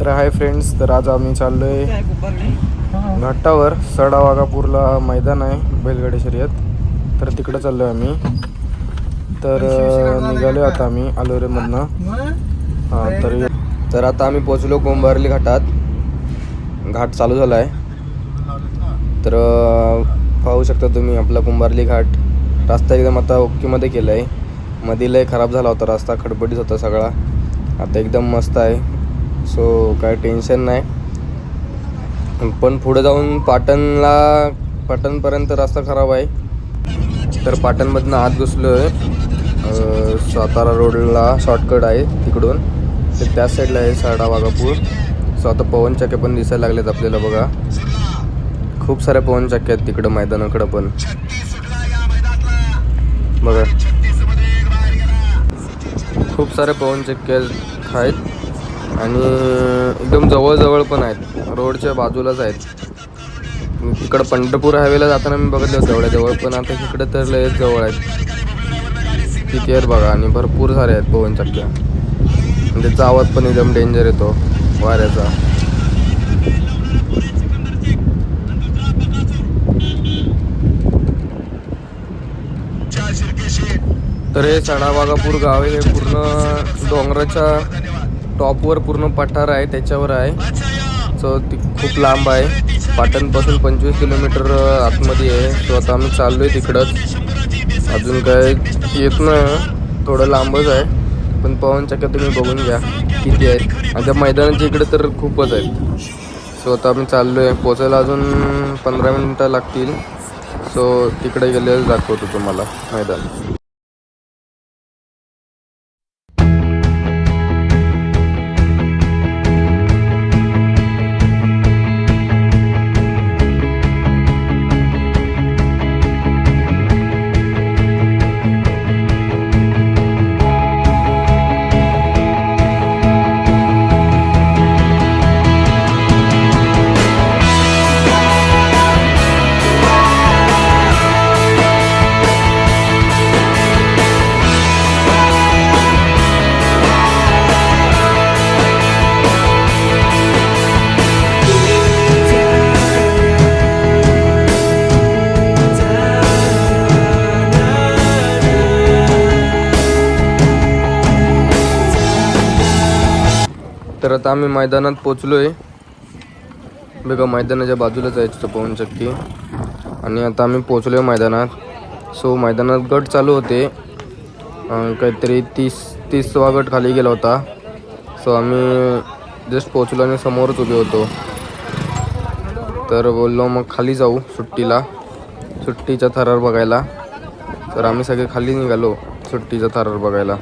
तर hi friends तर आज आम्ही चाललोय घाटावर सडा वाघापूरला मैदान आहे बैलगाडी शर्यत. तर तिकडे चाललोय आम्ही. तर अं, निघालोय आता आम्ही अलोरेमधनं हां तर तर आता आम्ही पोचलो कुंभारली घाटात. घाट चालू झाला आहे तर पाहू शकता तुम्ही आपला कुंभारली घाट. रस्ता एकदम आता ओकेमध्ये केला आहे मध्ये लय खराब झाला होता रस्ता खडबडीत होता सगळा. आता एकदम मस्त आहे. सो काय टेन्शन नाही. पण पुढे जाऊन पाटणला पाटणपर्यंत रस्ता खराब आहे. तर पाटणमधनं आत घुसलो आहे सातारा रोडला शॉर्टकट आहे तिकडून. तर त्या साईडला आहे साडा वाघापूर. सो आता पवनचक्के पण दिसायला लागलेत आपल्याला बघा. खूप साऱ्या पवनचक्क्या आहेत तिकडं मैदानाकडं पण. बघा. खूप साऱ्या पवनचक्के आहेत. आणि एकदम जवळजवळ पण आहेत. रोडच्या बाजूलाच आहेत. तिकडं पंढरपूर हायवेला जाताना मी बघितलं होतं जवळ पण आता इकडं तर लय जवळ आहेत. किती आहेत बघा आणि भरपूर सारे आहेत पवन चक्क्या. म्हणजे त्याचा आवाज पण एकदम डेंजर येतो वाऱ्याचा. तर हे सणाबागापूर गाव हे पूर्ण डोंगराच्या टॉपवर पूर्ण पठार आहे त्याच्यावर आहे. सो ती खूप लांब आहे. पाटणपासून पंचवीस किलोमीटर आतमध्ये आहे. सो आता आम्ही चाललो आहे तिकडंच अजून काय येत नाही. थोडं लांबच आहे. पण पवनचक्का तुम्ही बघून घ्या. किती आहेत. आणि त्या मैदानाच्या इकडे तर खूपच आहेत. सो आता आम्ही चाललो आहे पोचायला अजून पंधरा मिनटं लागतील. सो तिकडे गेले दाखवतो तुम्हाला मैदान. आता आम्ही मैदानात पोचलोय. बघा मैदानाच्या बाजूलाच आहे तिथं पवनचक्की आणि आता आम्ही पोचलोय मैदानात. सो मैदानात गट चालू होते. काहीतरी तीस तीसवा गट खाली गेला होता. सो आम्ही जस्ट पोचलो आणि समोरच उभे होतो. तर बोललो मग खाली जाऊ सुट्टीला. सुट्टीचा थरार बघायला. तर आम्ही सगळे खाली निघालो सुट्टीचा थरार बघायला.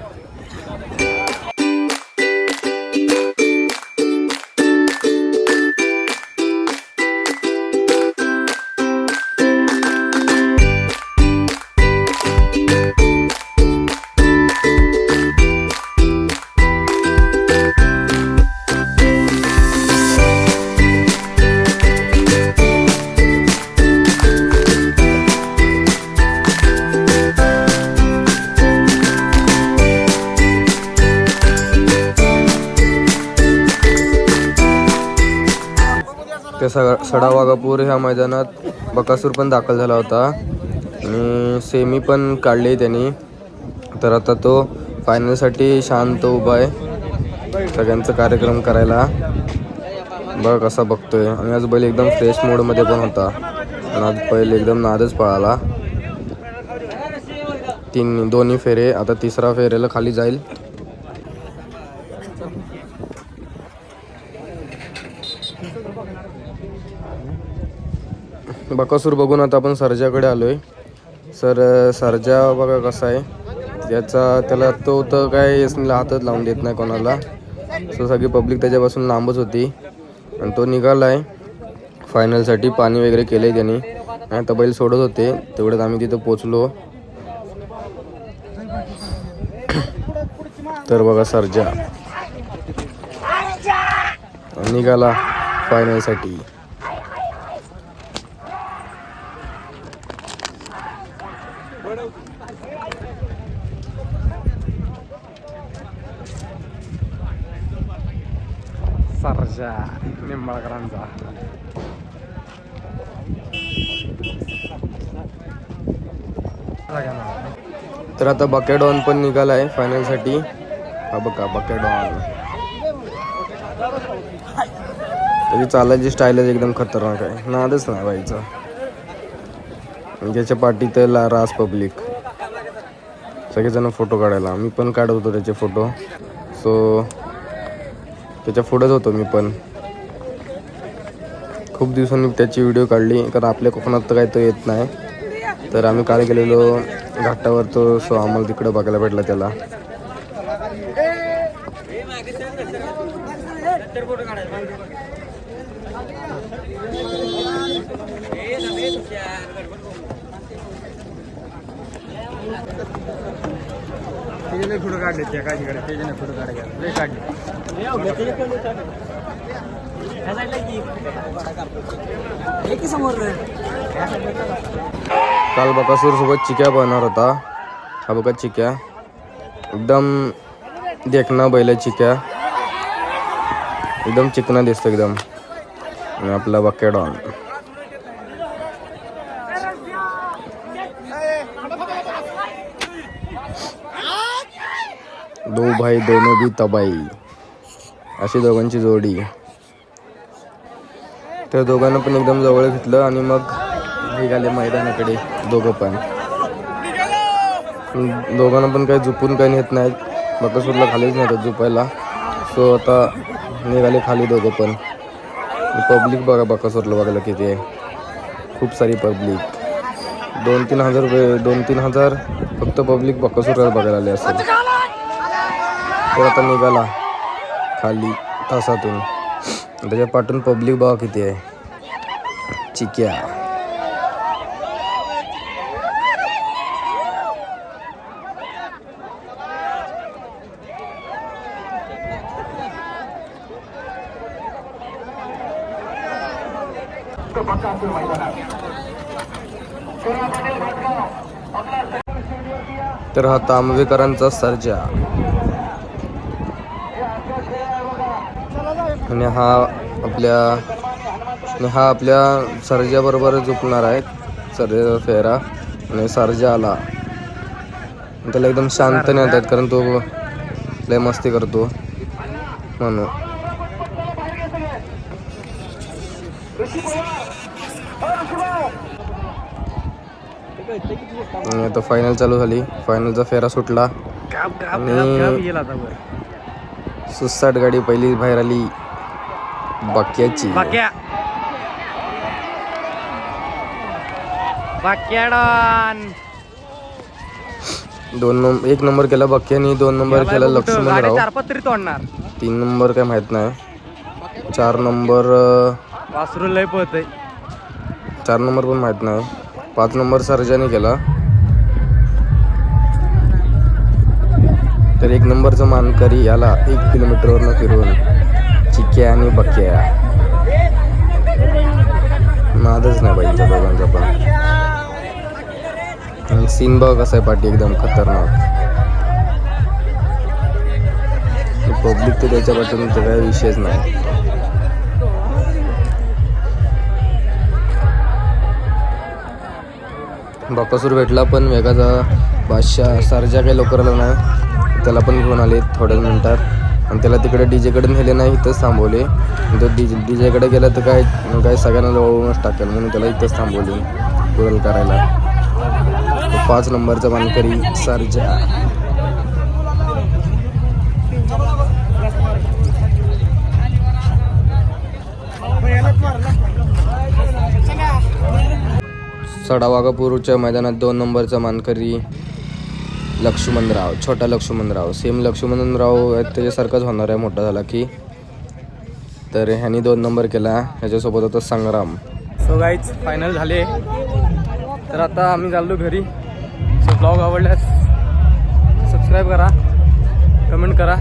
त्या स सडा वाघापूर ह्या मैदानात बकासूर पण दाखल झाला होता. आणि सेमी पण काढली त्यांनी. तर आता तो फायनलसाठी शांत उभा आहे. सगळ्यांचा कार्यक्रम करायला. बघ कसा बघतोय. आणि आज बैल एकदम फ्रेश मोडमध्ये पण होता. आणि आज बैल एकदम नादच पळाला. तीन दोन्ही फेरे. आता तिसरा फेरेला खाली जाईल. बकासूर बघून आता आपण सर्जाकडे आलोय. सर सर्जा बघा कसा आहे. त्याचा त्याला तो तर काय हातच लावून देत नाही कोणाला. सो सगळी पब्लिक त्याच्यापासून लांबच होती. आणि तो निघाला आहे फायनलसाठी पाणी वगैरे केलं आहे त्यांनी. नाही आता बैल सोडत होते. तेवढ्यात आम्ही तिथं पोचलो तर बघा सरजा. निघाला. फायनलसाठी. सरजा निंबाळकरांचा. तर आता बकेडॉन पण निघाला आहे फायनलसाठी. हा बघा बकेडॉन. त्याची चालायची स्टाईलच एकदम खतरनाक आहे. नादच नाही व्हायचा त्याच्या पाठी तर ला रास पब्लिक सगळेजण फोटो काढायला. मी पण काढत होतो त्याचे फोटो सो त्याच्या पुढेच होतो मी पण. खूप दिवसांनी त्याची व्हिडिओ काढली. कारण आपल्या कोकणात तर काही तो येत नाही. तर आम्ही काल गेलेलो घाटावर तो सो आम्हाला तिकडं बघायला भेटला त्याला. त्याचे फोटो काढले त्या काजीकडे त्याच्याने फोटो काढले. लय काढले. काल बकासूर सोबत चिक्या बनणार होता. हा बघा चिक्या. एकदम देखना बैल चिक्या. एकदम चिकना दिसतो एकदम. आणि आपला बकेडॉन. दो भाई दोनो भी तबाई. अशी दोघांची जोडी. त्या दोघांना पण एकदम जवळ घेतलं आणि मग निघाले मैदानाकडे दोघं पण. दोघांना पण काही झुपून काही नेत नाहीत. बकासूरला खालीच नव्हतं झुपायला. सो आता निघाले खाली दोघं पण. पब्लिक बघा बकासूरला बघायला किती आहे. खूप सारी पब्लिक. दोन तीन हजार रुपये दोन तीन हजार फक्त पब्लिक बकासूरला बघायला आले असेल. तो आता निघाला खाली तासातून. त्याच्या पाठून पब्लिक बघा किती आहे. चिक्या. तर हा तांबवेकरांचा सर्जा. आणि हा आपल्या आणि हा आपल्या सर्जाबरोबर झुकणार आहे. सर्जाचा फेरा आणि सर्जा आला. त्याला एकदम शांत नाही येतात कारण तो लय मस्ती करतो. म्हणून. आणि आता फायनल चालू झाली. फायनलचा फेरा सुटला. आणि- सुसाट गाडी पहिली बाहेर आली. बाक्याची. बाक्या. दोन नंबर एक नंबर केला बक्यानी दोन नंबर केला लक्ष्मणराव. चार पाच तरी तोडणार. तीन नंबर काय माहीत नाही. चार नंबर वासरू लय चार नंबर पण माहीत नाही. पाच नंबर सर्जाने केला. तर एक नंबरचा मानकरी याला एक किलोमीटरवरनं फिरून चिक्या आणि बक्या नादच नाही बाई त्या दोघांचा पण. आणि सीन बघ कसं आहे पाठी एकदम खतरनाक. पब्लिक तर त्याच्या पाठून तर काही विषयच नाही. बापासूर भेटला पण वेगाचा बादशाह सरजा काही लवकरला नाही. त्याला पण घेऊन आले थोड्याच मिनिटात. आणि त्याला तिकडे डी जेकडे नेले नाही इथंच थांबवले. आणि डी डी जेकडे गेला तर काय काय सगळ्यांना जवळूनच टाकेल म्हणून त्याला इथंच थांबवले. गुरल करायला. पाच नंबरचा मानकरी सारजा. सडावागापूरच्या मैदानात दोन नंबरचा मानकरी लक्ष्मणराव छोटा लक्ष्मणराव. सेम लक्ष्मणराव त्याच्यासारखाच होणार आहे मोठा झाला की. तर ह्यानी दोन नंबर केला ह्याच्यासोबत होता संग्राम. सो गाईच फायनल झाले. तर आता आम्ही चाललो घरी. सो ब्लॉग आवडल्यास सबस्क्राईब करा कमेंट करा.